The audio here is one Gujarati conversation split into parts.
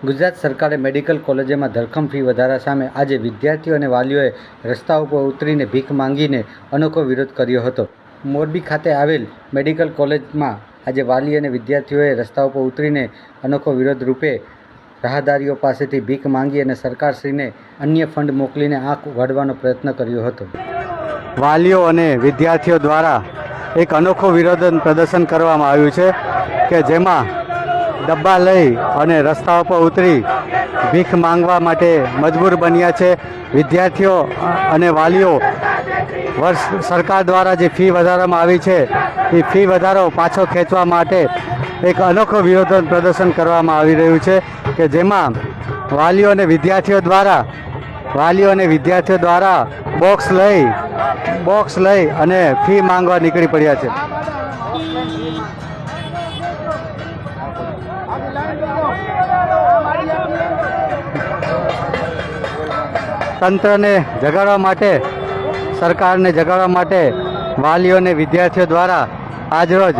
ગુજરાત સરકારે મેડિકલ કોલેજોમાં ધરખમ ફી વધારા સામે આજે વિદ્યાર્થીઓ અને વાલીઓએ રસ્તા ઉપર ઉતરીને ભીખ માંગીને અનોખો વિરોધ કર્યો હતો. મોરબી ખાતે આવેલ મેડિકલ કોલેજમાં આજે વાલી અને વિદ્યાર્થીઓએ રસ્તા ઉપર ઉતરીને અનોખો વિરોધ રૂપે રાહદારીઓ પાસેથી ભીખ માંગી અને સરકારશ્રીને અન્ય ફંડ મોકલીને આંખ ઉઘાડવાનો પ્રયત્ન કર્યો હતો. વાલીઓ અને વિદ્યાર્થીઓ દ્વારા એક અનોખો વિરોધ પ્રદર્શન કરવામાં આવ્યું છે કે જેમાં ડબ્બા લઈ અને રસ્તા ઉપર ઉતરી ભીખ માંગવા માટે મજબૂર બન્યા છે. વિદ્યાર્થીઓ અને વાલીઓ, વર્ષ સરકાર દ્વારા જે ફી વધારવામાં આવી છે, એ ફી વધારો પાછો ખેંચવા માટે એક અનોખો વિરોધ પ્રદર્શન કરવામાં આવી રહ્યું છે કે જેમાં વાલીઓ અને વિદ્યાર્થીઓ દ્વારા, વાલીઓ અને વિદ્યાર્થીઓ દ્વારા બોક્સ લઈ બોક્સ લઈ અને ફી માંગવા નીકળી પડ્યા છે. તંત્રને જગાડવા માટે, સરકારને જગાડવા માટે વાલીઓને વિદ્યાર્થીઓ દ્વારા આજરોજ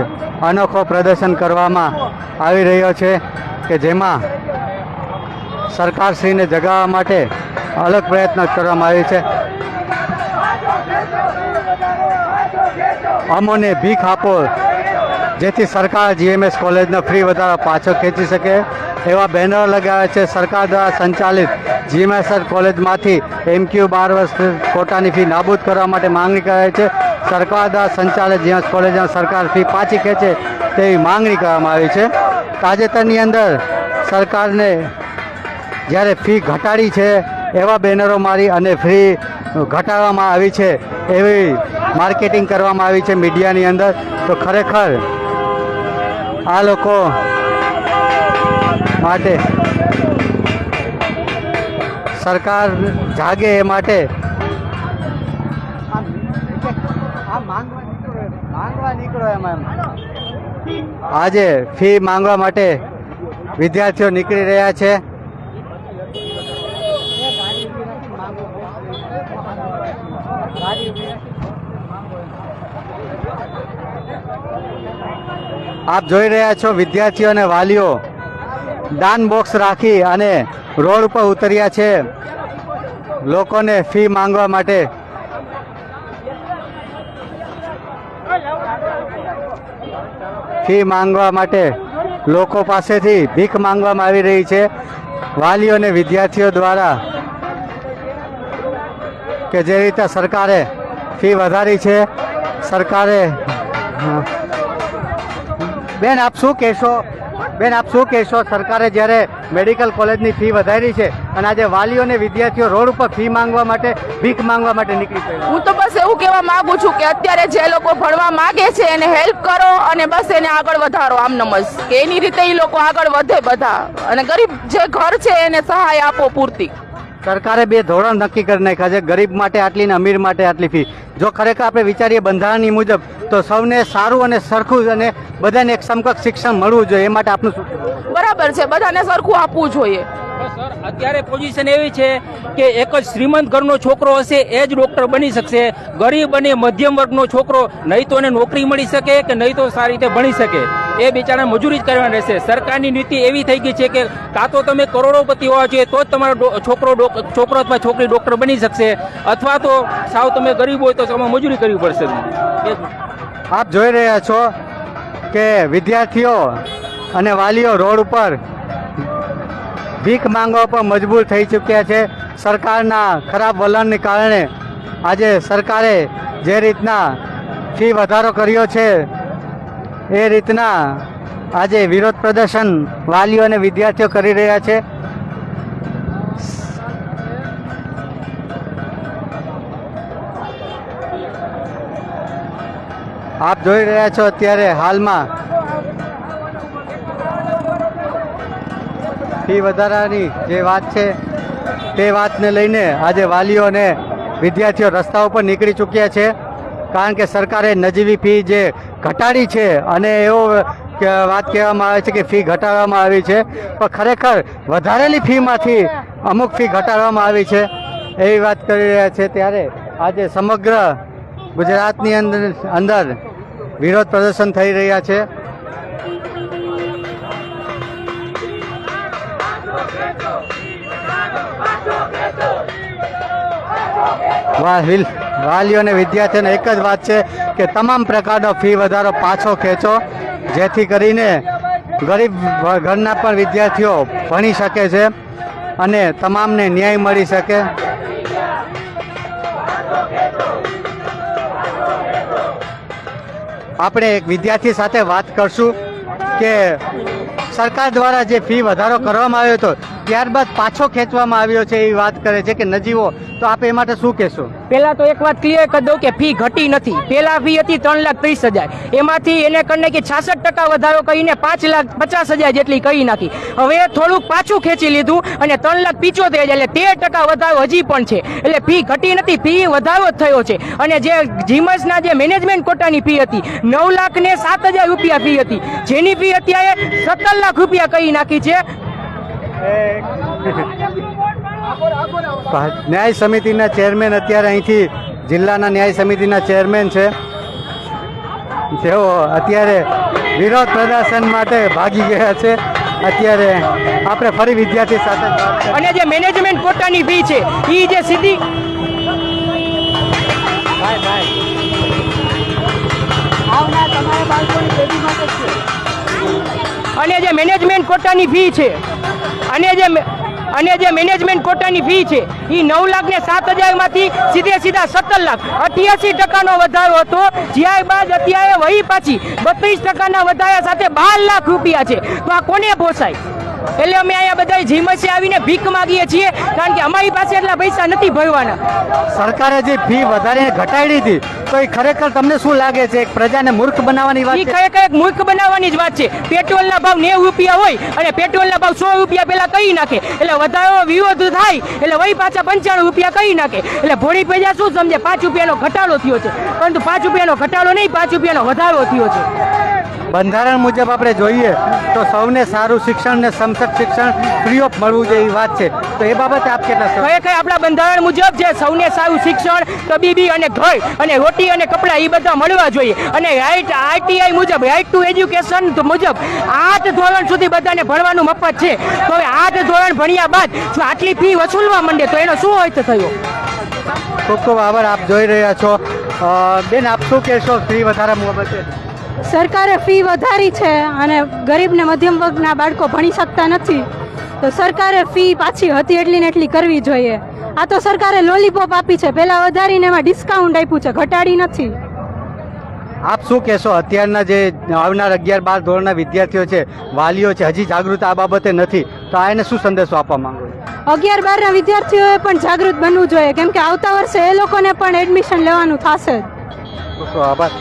અનોખો પ્રદર્શન કરવામાં આવી રહ્યો છે કે જેમાં સરકારશ્રીને જગાડવા માટે અલગ પ્રયત્ન કરવામાં આવ્યો છે. અમોને ભીખ આપો, જેથી સરકાર જીએમએસ કોલેજનો ફ્રી વધારો પાછો ખેંચી શકે, એવા બેનરો લગાવે છે. સરકાર દ્વારા સંચાલિત જીએમએસઆર કોલેજમાંથી એમક્યુ બાર વર્ષ કોટાની ફી નાબૂદ કરવા માટે માંગણી કરાય છે. સરકાર દ્વારા સંચાલિત જીએમએસ કોલેજમાં સરકાર ફી પાછી ખેંચે તેવી માંગણી કરવામાં આવી છે. તાજેતરની અંદર સરકારને જ્યારે ફી ઘટાડી છે એવા બેનરો મારી અને ફી ઘટાડવામાં આવી છે એવી માર્કેટિંગ કરવામાં આવી છે મીડિયાની અંદર. તો ખરેખર આ લોકો માટે સરકાર જાગે એ માટે. આજે ફી માંગવા માટે વિદ્યાર્થીઓ નીકળી રહ્યા છે. આપ જોઈ રહ્યા છો વિદ્યાર્થીઓ અને વાલીઓ દાન બોક્સ રાખી અને રોડ ઉપર ઉતર્યા છે. લોકોને ફી માંગવા માટે. ફી માંગવા માટે લોકો પાસેથી ભીખ માંગવામાં આવી રહી છે. વાલીઓ અને વિદ્યાર્થીઓ દ્વારા કે જે રીતે સરકારે ફી વધારી છે, સરકારે બેન, આપ શું કહેશો? બેન, આપ શું કહેશો? સરકારે જ્યારે મેડિકલ કોલેજની ફી વધારી છે અને આજે વાલીઓ અને વિદ્યાર્થીઓ રોડ ઉપર ફી માંગવા માટે, ભીખ માંગવા માટે નીકળી પડ્યા હું તો બસ એવું કહેવા માંગુ છું કે અત્યારે જે લોકો ભણવા માંગે છે, એને હેલ્પ કરો અને બસ એને આગળ વધારો. આમ નમસ્ત કે એની રીતે એ લોકો આગળ વધે બધા. અને ગરીબ જે ઘર છે, એને સહાય આપો પૂરતી. સરકારે બે ધોરણ નક્કી કરી નાખ્યા છે. ગરીબ માટે આટલી ને અમીર માટે આટલી ફી. જો ખરેખર આપણે વિચારીએ બંધારણની મુજબ તો સૌને સારું અને સરખું અને બધાને એક સમકક્ષ શિક્ષણ મળવું જોઈએ. એ માટે આપનું શું? બરાબર છે. બધાને સરખું આપવું જોઈએ. સર અત્યારે પોઝિશન એવી છે કે એક જ શ્રીમંત ઘરનો છોકરો હશે એ જ ડોક્ટર બની શકશે. ગરીબ અને મધ્યમ વર્ગનો છોકરો નહીં તો એને નોકરી મળી શકે કે નહીં તો સારી રીતે ભણી શકે? એ બિચારા મજૂરી જ કરવાની રહેશે. સરકારની નીતિ એવી થઈ ગઈ છે કે કાં તો તમે કરોડોપતિ હોવા જોઈએ, તો જ તમારો છોકરો છોકરો અથવા છોકરી ડોક્ટર બની શકશે, અથવા તો સાવ તમે ગરીબ હોય તો તમારે મજૂરી કરવી પડશે. આપ જોઈ રહ્યા છો કે વિદ્યાર્થીઓ અને વાલીઓ રોડ ઉપર ભીખ માંગવા પર મજબૂર થઈ ચૂક્યા છે. સરકારના ખરાબ વલણને કારણે આજે સરકારે જે રીતના ફી વધારો કર્યો છે એ રીતના આજે વિરોધ પ્રદર્શન વાલીઓ અને વિદ્યાર્થીઓ કરી રહ્યા છે. આપ જોઈ રહ્યા છો અત્યારે હાલમાં ફી વધારાની જે વાત છે તે વાતને લઈને આજે વાલીઓ અને વિદ્યાર્થીઓ રસ્તા ઉપર નીકળી ચૂક્યા છે. કારણ કે સરકારે નજીવી ફી જે ઘટાડી છે અને એવો વાત કહેવામાં આવે છે કે ફી ઘટાડવામાં આવી છે. પણ ખરેખર વધારેલી ફીમાંથી અમુક ફી ઘટાડવામાં આવી છે એવી વાત કરી રહ્યા છે ત્યારે આજે સમગ્ર ગુજરાતની અંદર અંદર વિરોધ પ્રદર્શન થઈ રહ્યા છે. વાહ વાલીઓ અને વિદ્યાર્થીઓને એક જ વાત છે કે તમામ પ્રકારનો ફી વધારો પાછો ખેંચો, જેથી કરીને ગરીબ ઘરના પણ વિદ્યાર્થીઓ ભણી શકે છે અને તમામને ન્યાય મળી શકે. આપણે એક વિદ્યાર્થી સાથે વાત કરશું કે સરકાર દ્વારા જે ફી વધારો કરવામાં આવ્યો હતો, ત્યારબાદ પાછો ખેંચવામાં આવ્યો છે એવી વાત કરે છે કે નજીવો, તો આપ એ માટે શું કહેશો? પેલા તો એક વાત ક્લિયર કરી દઉં કે ફી ઘટી નથી. પેલા ફી હતી ત્રણ લાખ ત્રીસ હજાર. એમાંથી એને કરીને કે છાસઠ ટકા વધારો કરીને પાંચ લાખ પચાસ હજાર જેટલી કરી નાખી. હવે થોડુંક પાછું ખેંચી લીધું અને ત્રણ લાખ પિચોતેર હજાર એટલે તેર ટકા વધારો હજી પણ છે. એટલે ફી ઘટી નથી ફી વધારો થયો છે. અને જે જીમસના જે મેનેજમેન્ટ કોટાની ફી હતી, નવ લાખ ને સાત હજાર રૂપિયા ફી હતી. જેની ફી અત્યારે સત્તર લાખ રૂપિયા કહી નાખી છે. ન્યાય સમિતિના ચેરમેન અત્યારે અહીંથી જિલ્લાના ન્યાય સમિતિના ચેરમેન છે. જેઓ અત્યારે વિરોધ પ્રદર્શન માટે ભાગી ગયા છે. અત્યારે આપણે ફરી વિદ્યાર્થી સાથે અને જે મેનેજમેન્ટ કોટાની ફી છે એ જે સીધી અને જે મેનેજમેન્ટ કોટાની ફી છે, અને જે અને જે મેનેજમેન્ટ કોટાની ફી છે એ નવ લાખ ને સાત હજારમાંથી સીધે સીધા સત્તર લાખ. અઠ્યાસી ટકાનો વધારો હતો જ્યાં બાદ અત્યારે વહી પાછી બત્રીસ ટકાના વધારા સાથે બાર લાખ રૂપિયા છે. તો આ કોને પોસાય એટલે અમે અહીંયા બધા જીમસે આવીને ભીખ માગીએ છીએ કારણ કે અમારી પાસે એટલા પૈસા નથી ભરવાના. સરકારે જે ફી વધારીને ઘટાડી હતી તો એ ખરેખર તમને શું લાગે છે? એક પ્રજાને મૂર્ખ બનાવવાની વાત છે? ખરેખર એક મૂર્ખ બનાવવાની જ વાત છે. પેટ્રોલના ભાવ નેવું રૂપિયા હોય અને પેટ્રોલના ભાવ સો રૂપિયા પેલા કહી નાખે? એટલે વધારો વિરોધ થાય એટલે વહી પાછા પંચાણું રૂપિયા કહી નાખે? એટલે ભોળી પ્રજા શું સમજે? પાંચ રૂપિયાનો ઘટાડો થયો છે. પરંતુ પાંચ રૂપિયાનો ઘટાડો નહીં પાંચ રૂપિયાનો વધારો થયો છે. બંધારણ મુજબ આપણે જોઈએ તો સૌને સારું શિક્ષણ ને સમસદ શિક્ષણ ફ્રી ઓફ મળવું જોઈએ એ વાત છે. તો એ બાબતે આપ કેટલા? ખરેખર આપણા બંધારણ મુજબ જે સૌને સારું શિક્ષણ તબીબી અને ઘર અને રોટી અને કપડાં એ બધા મળવા જોઈએ. અને રાઇટ આરટીઆઈ મુજબ રાઇટ ટુ એજ્યુકેશન મુજબ આઠ ધોરણ સુધી બધાને ભણવાનું મફત છે. તો હવે આઠ ધોરણ ભણ્યા બાદ જો આટલી ફી વસૂલવા માંડે તો એનો શું અર્થ થયો? ખૂબ ખૂબ આભાર આપ જોઈ રહ્યા છો. બેન આપ શું કહેશો? ફી વધારા બાબતે સરકારે ફી વધારી છે અને ગરીબને મધ્યમ વર્ગના બાળકો ભણી શકતા નથી તો સરકારે ફી પાછી હતી એટલી ને એટલી કરવી જોઈએ. આ તો સરકારે લોલીપોપ આપી છે. પહેલા વધારીને એમાં ડિસ્કાઉન્ટ આપ્યું છે. ઘટાડી નથી. આપ શું કહેશો? અત્યારના જે આવનાર અગિયાર બાર ધોરણના વિદ્યાર્થીઓ છે વાલીઓ છે હજી જાગૃત આ બાબતે નથી. તો આ એને શું સંદેશો આપવા માંગો અગિયાર બારના વિદ્યાર્થીઓએ પણ જાગૃત બનવું જોઈએ. કેમ કે આવતા વર્ષે એ લોકોને પણ એડમિશન લેવાનું થશે. આભાર.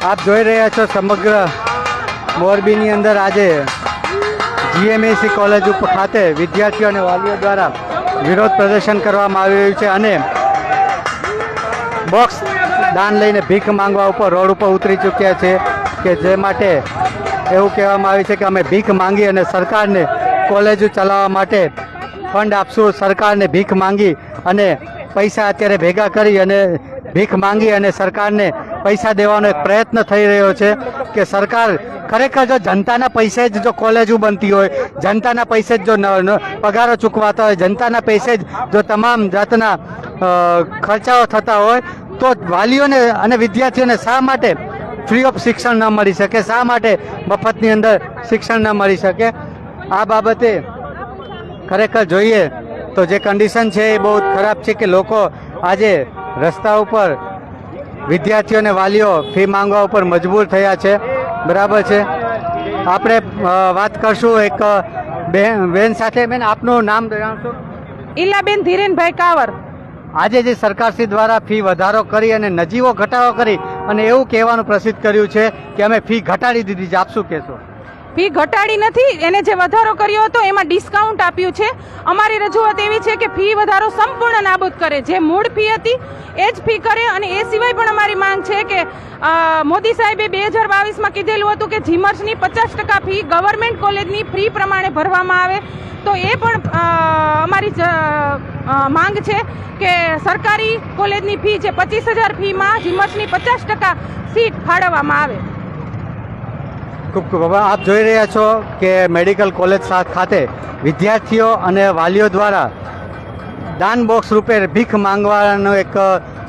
આપ જોઈ રહ્યા છો સમગ્ર મોરબીની અંદર આજે જીએમએસી કોલેજ ઉપર ખાતે વિદ્યાર્થીઓ અને વાલીઓ દ્વારા વિરોધ પ્રદર્શન કરવામાં આવી રહ્યું છે અને બોક્સ દાન લઈને ભીખ માંગવા ઉપર રોડ ઉપર ઉતરી ચૂક્યા છે કે જે માટે એવું કહેવામાં આવ્યું છે કે અમે ભીખ માંગી અને સરકારને કોલેજો ચલાવવા માટે ફંડ આપશું. સરકારને ભીખ માંગી અને પૈસા અત્યારે ભેગા કરી અને ભીખ માંગી અને સરકારને પૈસા દેવાનો એક પ્રયત્ન થઈ રહ્યો છે કે સરકાર ખરેખર જો જનતાના પૈસે જ જો કોલેજો બનતી હોય, જનતાના પૈસે જ જો પગારો ચૂકવાતા હોય, જનતાના પૈસે જ જો તમામ જાતના ખર્ચાઓ થતા હોય, તો વાલીઓને અને વિદ્યાર્થીઓને શા માટે ફ્રી ઓફ શિક્ષણ ન મળી શકે? શા માટે મફતની અંદર શિક્ષણ ન મળી શકે? આ બાબતે ખરેખર જોઈએ તો જે કન્ડિશન છે એ બહુ ખરાબ છે કે લોકો આજે રસ્તા ઉપર વિદ્યાર્થીઓ અને વાલીઓ ફી માંગવા ઉપર મજબૂર થયા છે. બરાબર છે? આપણે વાત કરશું એક બેન બેન સાથે. બેન આપનું નામ જણાવશો? ઈલાબેન ધીરેનભાઈ કાવર. આજે જે સરકારશ્રી દ્વારા ફી વધારો કરી અને નજીવો ઘટાડો કરી અને એવું કહેવાનું પ્રસિદ્ધ કર્યું છે કે અમે ફી ઘટાડી દીધી છે. આપ શું કહેશો? ફી ઘટાડી નથી. એને જે વધારો કર્યો હતો, એમાં ડિસ્કાઉન્ટ આપ્યું છે. અમારી રજૂઆત એવી છે કે ફી વધારો સંપૂર્ણ નાબૂદ કરે. જે મૂળ ફી હતી, એ જ ફી કરે અને એ સિવાય પણ અમારી માંગ છે કે મોદી સાહેબે બે હજાર બાવીસમાં કીધેલું હતું કે જીમર્સની પચાસ ટકા ફી ગવર્મેન્ટ કોલેજની ફી પ્રમાણે ભરવામાં આવે. તો એ પણ અમારી માંગ છે કે સરકારી કોલેજની ફી જે પચીસ હજાર ફીમાં જીમર્સની પચાસ ટકા સીટ ફાળવવામાં આવે. ખૂબ ખૂબ હવે આપ જોઈ રહ્યા છો કે મેડિકલ કોલેજ ખાતે વિદ્યાર્થીઓ અને વાલીઓ દ્વારા દાન બોક્સ રૂપે ભીખ માંગવાનું એક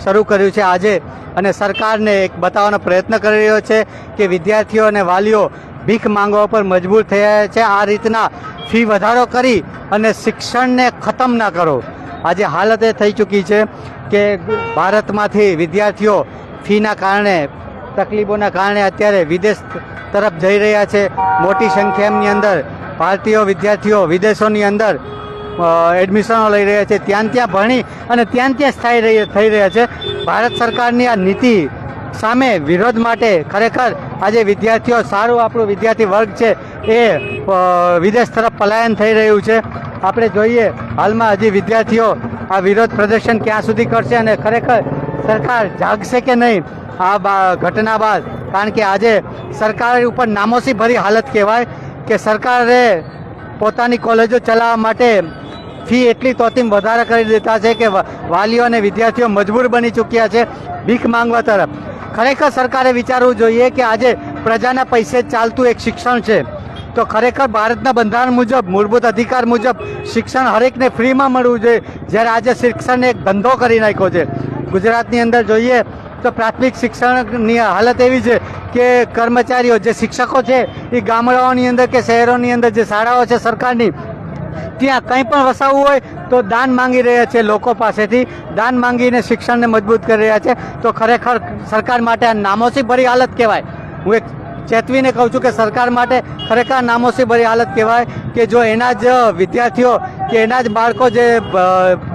શરૂ કર્યું છે આજે. અને સરકારને એક બતાવવાનો પ્રયત્ન કરી રહ્યો છે કે વિદ્યાર્થીઓ અને વાલીઓ ભીખ માંગવા પર મજબૂર થયા છે. આ રીતના ફી વધારો કરી અને શિક્ષણને ખતમ ના કરો. આજે હાલત એ થઈ ચૂકી છે કે ભારતમાંથી વિદ્યાર્થીઓ ફીના કારણે, તકલીફોના કારણે અત્યારે વિદેશ તરફ જઈ રહ્યા છે. મોટી સંખ્યાની અંદર ભારતીય વિદ્યાર્થીઓ વિદેશોની અંદર એડમિશનો લઈ રહ્યા છે. ત્યાં ત્યાં ભણી અને ત્યાં ત્યાં સ્થાયી રહી, થઈ રહ્યા છે. ભારત સરકારની આ નીતિ સામે વિરોધ માટે ખરેખર આજે વિદ્યાર્થીઓ સારું આપણું વિદ્યાર્થી વર્ગ છે એ વિદેશ તરફ પલાયન થઈ રહ્યું છે. આપણે જોઈએ હાલમાં હજી વિદ્યાર્થીઓ આ વિરોધ પ્રદર્શન ક્યાં સુધી કરશે અને ખરેખર સરકાર જાગશે કે નહીં? આ ઘટના બાદ કારણ કે આજે સરકાર ઉપર નામોસી ભરી હાલત કહેવાય કે સરકારે પોતાની કોલેજો ચલાવવા માટે ફી એટલી તોતિમ વધારે કરી દેતા છે કે વાલીઓ અને વિદ્યાર્થીઓ મજબૂર બની ચૂક્યા છે ભીખ માંગવા તરફ. ખરેખર સરકારે વિચારવું જોઈએ કે આજે પ્રજાના પૈસે ચાલતું એક શિક્ષણ છે. તો ખરેખર ભારતના બંધારણ મુજબ, મૂળભૂત અધિકાર મુજબ શિક્ષણ હરેકને ફ્રીમાં મળવું જોઈએ, જ્યારે આજે શિક્ષણને એક ધંધો કરી નાખ્યો છે. ગુજરાતની અંદર જોઈએ તો પ્રાથમિક શિક્ષણની હાલત એવી છે કે કર્મચારીઓ જે શિક્ષકો છે, એ ગામડાઓની અંદર કે શહેરોની અંદર જે શાળાઓ છે સરકારની, ત્યાં કંઈ પણ વસાવવું હોય તો દાન માંગી રહ્યા છે લોકો પાસેથી. દાન માંગીને શિક્ષણને મજબૂત કરી રહ્યા છે. તો ખરેખર સરકાર માટે આ નામોસી ભરી હાલત કહેવાય. હું એક ચેતવીને કહું છું કે સરકાર માટે ખરેખર નામોસી ભરી હાલત કહેવાય કે જો એના જ વિદ્યાર્થીઓ કે એના જ બાળકો જે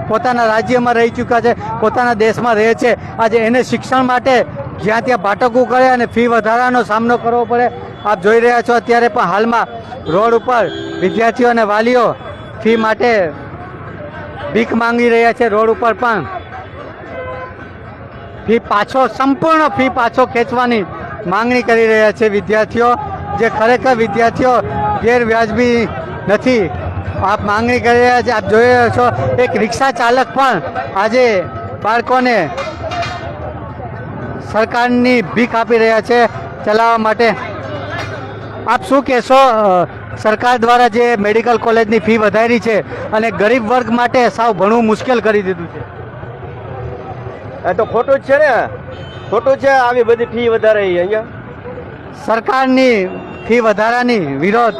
પોતાના રાજ્યમાં રહી ચૂક્યા છે, પોતાના દેશમાં રહે છે, આજે એને શિક્ષણ માટે જ્યાં ત્યાં ભાટકવું કરે અને ફી વધારાનો સામનો કરવો પડે, આપ જોઈ રહ્યા છો અત્યારે પણ હાલમાં રોડ ઉપર વિદ્યાર્થીઓ અને વાલીઓ ફી માટે ભીખ માંગી રહ્યા છે રોડ ઉપર પણ. ફી પાછો, સંપૂર્ણ ફી પાછો ખેંચવાની માંગણી કરી રહ્યા છે વિદ્યાર્થીઓ. જે ખરેખર વિદ્યાર્થીઓ ગેરવ્યાજબી નથી. આપ માંગણી કરી રહ્યા છે, આપ જોઈ રહ્યા છો, એક રિક્ષા ચાલક પણ આજે બાળકોને સરકારની ભીખ આપી રહ્યા છે ચલાવવા માટે. આપ શું કહેશો સરકાર દ્વારા જે મેડિકલ કોલેજની ફી વધારી છે અને ગરીબ વર્ગ માટે સાવ ભણવું મુશ્કેલ કરી દીધું છે? એ તો ખોટું જ છે ને. ખોટું છે, આવી બધી ફી વધારે અહીંયા. સરકારની ફી વધારાની વિરોધ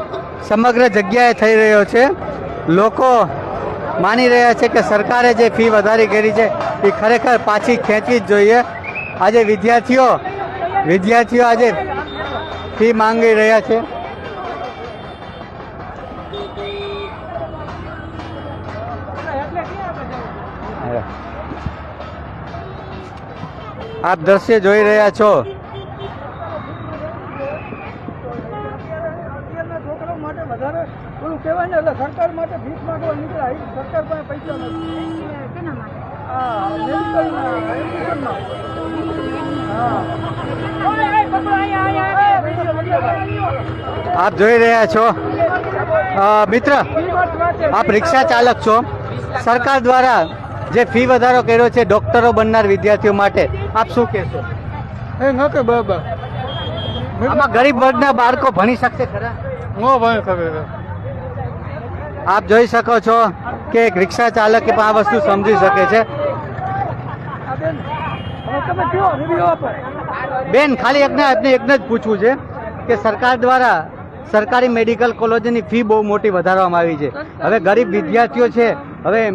સમગ્ર જગ્યાએ થઈ રહ્યો છે. લોકો માની રહ્યા છે કે સરકારે જે ફી વધારી કરી છે, એ ખરેખર પાછી ખેંચવી જ જોઈએ. આજે વિદ્યાર્થીઓ વિદ્યાર્થીઓ આજે ફી માંગી રહ્યા છે. પૈસા દ્રશ્ય જોઈ રહ્યા છો. આપ જોઈ રહ્યા છો. મિત્ર આપ રિક્ષા ચાલક છો. સરકાર દ્વારા જે ફી વધારો કર્યો છે ડોક્ટરો બનનાર વિદ્યાર્થીઓ માટે. આપ શું કહેશો? એ ન કે બાબા. આમાં ગરીબ વર્ગના બાળકો ભણી શકશે ખરા? હું ભણી શકે. આપ જોઈ શકો છો કે એક રિક્ષા ચાલક પણ આ વસ્તુ સમજી શકે છે. બેન ખાલી એકને આપને એકને જ પૂછવું છે કે સરકાર દ્વારા સરકારી મેડિકલ કોલેજની ફી બહુ મોટી વધારવામાં આવી છે. હવે ગરીબ વિદ્યાર્થીઓ છે હવે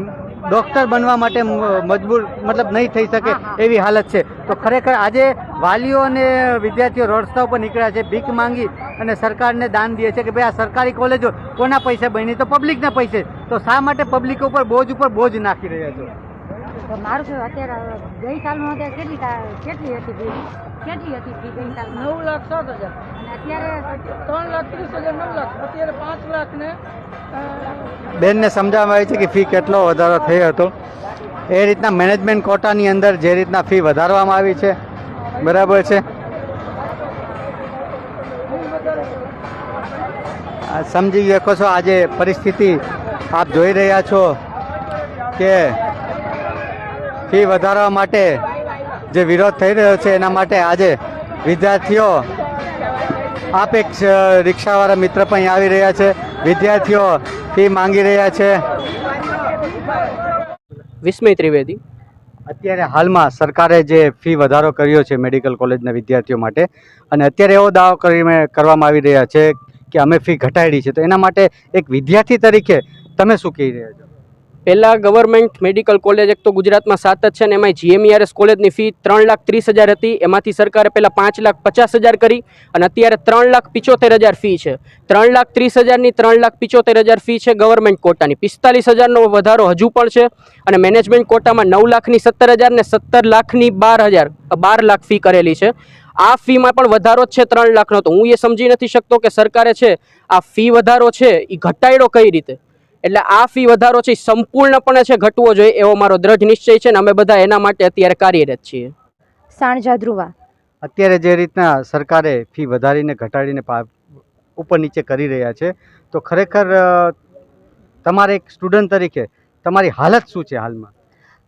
ડોક્ટર બનવા માટે મજબૂર મતલબ નહીં થઈ શકે એવી હાલત છે. તો ખરેખર આજે વાલીઓ અને વિદ્યાર્થીઓ રસ્તા ઉપર નીકળ્યા છે ભીખ માંગી અને સરકારને દાન દે છે કે ભાઈ આ સરકારી કોલેજો કોના પૈસે બની? તો પબ્લિકના પૈસે. તો શા માટે પબ્લિક ઉપર બોજ ઉપર બોજ નાખી રહ્યા છો? મારું શું અત્યારે ગઈ સાલમાં અત્યારે કેટલી કેટલી હતી ફી કેટલી હતી ફી ગઈ સાલમાં? નવ લાખ સાત હજાર. અને અત્યારે ત્રણ લાખ ત્રીસ હજાર નવ લાખ. અત્યારે પાંચ લાખ ને બેનને સમજાવવામાં આવી છે કે ફી કેટલો વધારો થયો હતો. એ રીતના મેનેજમેન્ટ કોટાની અંદર જે રીતના ફી વધારવામાં આવી છે બરાબર છે? સમજી શકો છો આજે પરિસ્થિતિ આપ જોઈ રહ્યા છો કે ફી વધારવા માટે જે વિરોધ થઈ રહ્યો છે એના માટે આજે વિદ્યાર્થીઓ આપ એક રિક્ષાવાળા મિત્ર પણ આવી રહ્યા છે. વિદ્યાર્થીઓ ફી માંગી રહ્યા છે. વિસ્મય ત્રિવેદી. અત્યારે હાલમાં સરકારે જે ફી વધારો કર્યો છે મેડિકલ કોલેજના વિદ્યાર્થીઓ માટે અને અત્યારે એવો દાવો કરીને કરવામાં આવી રહ્યા છે કે અમે ફી ઘટાડી છે. તો એના માટે એક વિદ્યાર્થી તરીકે તમે શું કહી રહ્યા છો? પહેલાં ગવર્મેન્ટ મેડિકલ કોલેજ એક તો ગુજરાતમાં સાત જ છે ને એમાં જીએમઈઆરએસ કોલેજની ફી ત્રણ લાખ ત્રીસ હજાર હતી. એમાંથી સરકારે પહેલાં પાંચ લાખ પચાસ હજાર કરી અને અત્યારે ત્રણ લાખ પિચોતેર હજાર ફી છે. ત્રણ લાખ ત્રીસ હજારની ત્રણ લાખ પિચોતેર હજાર ફી છે ગવર્મેન્ટ કોટાની પિસ્તાલીસ હજારનો વધારો હજુ પણ છે અને મેનેજમેન્ટ કોટામાં નવ લાખની સત્તર હજાર ને સત્તર લાખની બાર હજાર બાર લાખ ફી કરેલી છે. આ ફીમાં પણ વધારો જ છે ત્રણ લાખનો. તો હું એ સમજી નથી શકતો કે સરકારે છે આ ફી વધારો છે એ ઘટાડ્યો કઈ રીતે? એટલે આ ફી વધારો છે એ સંપૂર્ણપણે છે ઘટવો જોઈએ એવો મારો દ્રઢ નિશ્ચય છે ને અમે બધા એના માટે અત્યારે કાર્યરત છીએ. સાણજા ધ્રુવા. અત્યારે જે રીતના સરકારે ફી વધારીને ઘટાડીને ઉપર નીચે કરી રહ્યા છે તો ખરેખર તમારે એક સ્ટુડન્ટ તરીકે તમારી હાલત શું છે હાલમાં?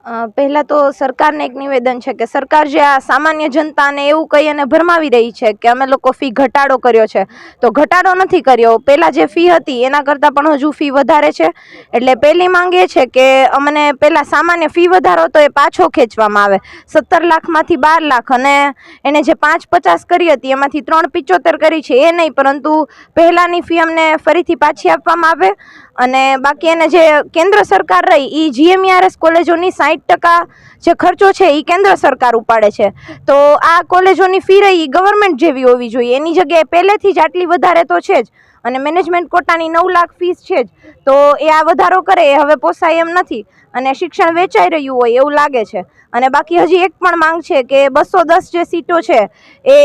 પહેલાં તો સરકારને એક નિવેદન છે કે સરકાર જે આ સામાન્ય જનતાને એવું કહી અને ભરમાવી રહી છે કે અમે લોકો ફી ઘટાડો કર્યો છે, તો ઘટાડો નથી કર્યો. પહેલાં જે ફી હતી એના કરતાં પણ હજુ ફી વધારે છે. એટલે પહેલી માંગ એ છે કે અમને પહેલાં સામાન્ય ફી વધારો તો એ પાછો ખેંચવામાં આવે. સત્તર લાખમાંથી બાર લાખ અને એને જે પાંચ પચાસ કરી હતી એમાંથી ત્રણ પિચોતેર કરી છે એ નહીં, પરંતુ પહેલાંની ફી અમને ફરીથી પાછી આપવામાં આવે. અને બાકી એને જે કેન્દ્ર સરકાર રહી એ જીએમઈઆરએસ કોલેજોની સાઠ ટકા જે ખર્ચો છે એ કેન્દ્ર સરકાર ઉપાડે છે. તો આ કોલેજોની ફી રહી ગવર્મેન્ટ જેવી હોવી જોઈએ. એની જગ્યાએ પહેલેથી જ આટલી વધારે તો છે જ. અને મેનેજમેન્ટ કોટાની નવ લાખ ફીસ છે જ. તો એ આ વધારો કરે, એ હવે પોસાય એમ નથી. અને શિક્ષણ વેચાઈ રહ્યું હોય એવું લાગે છે. અને બાકી હજી એક પણ માંગ છે કે બસો દસ જે સીટો છે, એ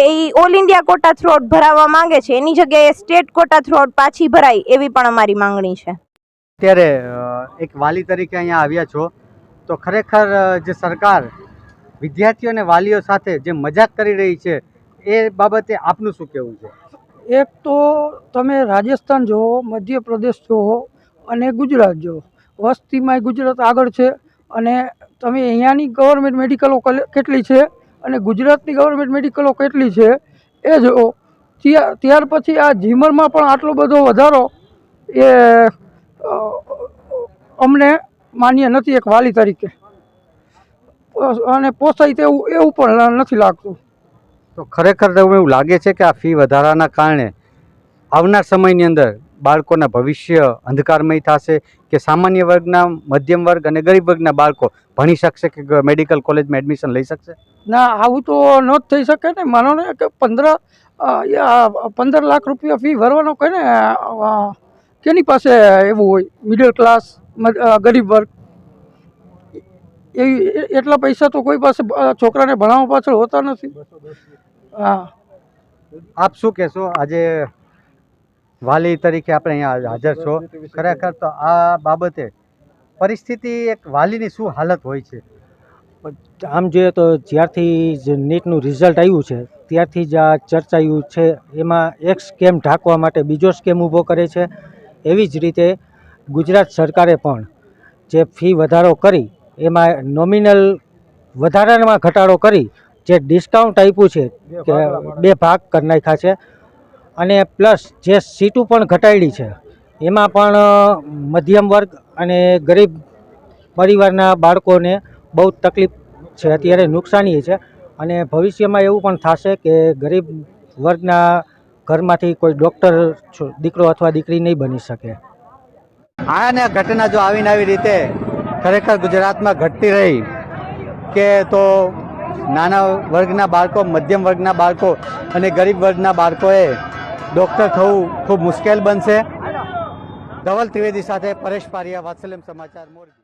ઓલ ઇન્ડિયા કોટા થ્રોટ ભરાવવા માંગે છે. એની જગ્યાએ સ્ટેટ કોટા થ્રોટ પાછી ભરાય એવી પણ અમારી માંગણી છે. અત્યારે એક વાલી તરીકે અહીંયા આવ્યા છો. તો ખરેખર જે સરકાર વિદ્યાર્થીઓ અને વાલીઓ સાથે જે મજાક કરી રહી છે, એ બાબતે આપનું શું કહેવું છે? એક તો તમે રાજસ્થાન જુઓ, મધ્યપ્રદેશ જુઓ અને ગુજરાત જુઓ. વસ્તીમાં ગુજરાત આગળ છે અને તમે અહીંયાની ગવર્મેન્ટ મેડિકલો કલે- કેટલી છે અને ગુજરાતની ગવર્મેન્ટ મેડિકલો કેટલી છે એ જુઓ. ત્યાર પછી આ જીમરમાં પણ આટલો બધો વધારો એ અમને માન્ય નથી એક વાલી તરીકે. અને પોસાય તેવું, એવું પણ નથી લાગતું. તો ખરેખર એવું લાગે છે કે આ ફી વધારાના કારણે આવનાર સમયની અંદર બાળકોના ભવિષ્ય અંધકારમય થશે કે સામાન્ય વર્ગના મધ્યમ વર્ગ અને ગરીબ વર્ગના બાળકો ભણી શકશે કે મેડિકલ કોલેજમાં એડમિશન લઈ શકશે? ના, આવું તો ન જ થઈ શકે ને. માનો ને કે પંદર પંદર લાખ રૂપિયા ફી ભરવાનો કહે ને કેની પાસે એવું હોય? મિડલ ક્લાસ ગરીબ વર્ગ? એ- એટલા પૈસા તો કોઈ પાસે છોકરાને ભણાવવા પાછળ હોતા નથી. આપ શું કહેશો? આજે વાલી તરીકે આપણે અહીંયા હાજર છો. ખરેખર તો આ બાબતે પરિસ્થિતિ એક વાલીની શું હાલત હોય છે? આમ જોઈએ તો જ્યારથી જે નીટનું રિઝલ્ટ આવ્યું છે ત્યારથી જ આ ચર્ચાયું છે. એમાં એક સ્કેમ ઢાંકવા માટે બીજો સ્કેમ ઊભો કરે છે. એવી જ રીતે ગુજરાત સરકારે પણ જે ફી વધારો કરી એમાં નોમિનલ વધારામાં ઘટાડો કરી જે ડિસ્કાઉન્ટ આપ્યું છે કે બે ભાગ કરી નાખ્યા છે. અને પ્લસ જે સીટું પણ ઘટાડી છે એમાં પણ મધ્યમ વર્ગ અને ગરીબ પરિવારના બાળકોને બહુ જ તકલીફ છે. અત્યારે નુકસાની છે. અને ભવિષ્યમાં એવું પણ થશે કે ગરીબ વર્ગના ઘરમાંથી કોઈ ડૉક્ટર છો- દીકરો અથવા દીકરી નહીં બની શકે. આ અને આ ઘટના જો આવીને આવી રીતે ખરેખર ગુજરાતમાં ઘટતી રહી કે તો નાના વર્ગના બાળકો, મધ્યમ વર્ગના બાળકો અને ગરીબ વર્ગના બાળકોએ ડૉક્ટર થવું ખૂબ મુશ્કેલ બનશે. ધવલ ત્રિવેદી સાથે પરેશ પારિયા, વાત્સલ્યમ સમાચાર, મોરબી.